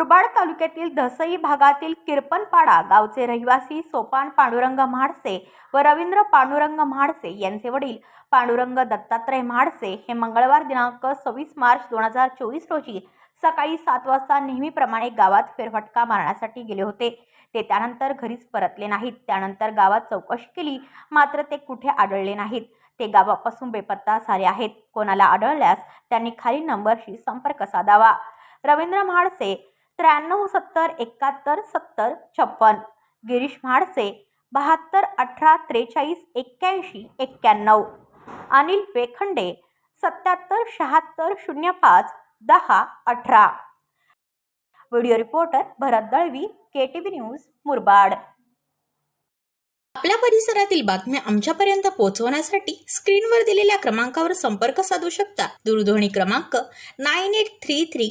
मुरबाड तालुक्यातील धसई भागातील किरपनपाडा गावचे रहिवासी सोपान पांडुरंग म्हाडसे व रवींद्र पांडुरंग म्हाडसे यांचे वडील पांडुरंग दत्तात्रय म्हाडसे हे मंगळवार दिनांक सव्वीस मार्च दोन हजार चोवीस रोजी सकाळी सात वाजता नेहमीप्रमाणे गावात फेरफटका मारण्यासाठी गेले होते. ते त्यानंतर घरीच परतले नाहीत. त्यानंतर गावात चौकशी केली. मात्र ते कुठे आढळले नाहीत. ते गावापासून बेपत्ता झाले आहेत. कोणाला आढळल्यास त्यांनी खालील नंबरशी संपर्क साधावा. रवींद्र म्हाडसे त्र्याण्णव सत्तर एकाहत्तर सत्तर छप्पन. गिरीश म्हाडसे बहात्तर अठरा त्रेचाळीस एक्क्याऐंशी एक्क्याण्णव. अनिल वेखंडे सत्याहत्तर शहात्तर शून्य पाच दहा अठरा. Video reporter Bharat Dalvi K T V news Murbad. आपल्या परिसरातील बातम्या आमच्यापर्यंत पोहोचवण्यासाठी स्क्रीनवर दिलेल्या क्रमांकावर संपर्क साधू शकता. दूरध्वनी क्रमांक nine eight three three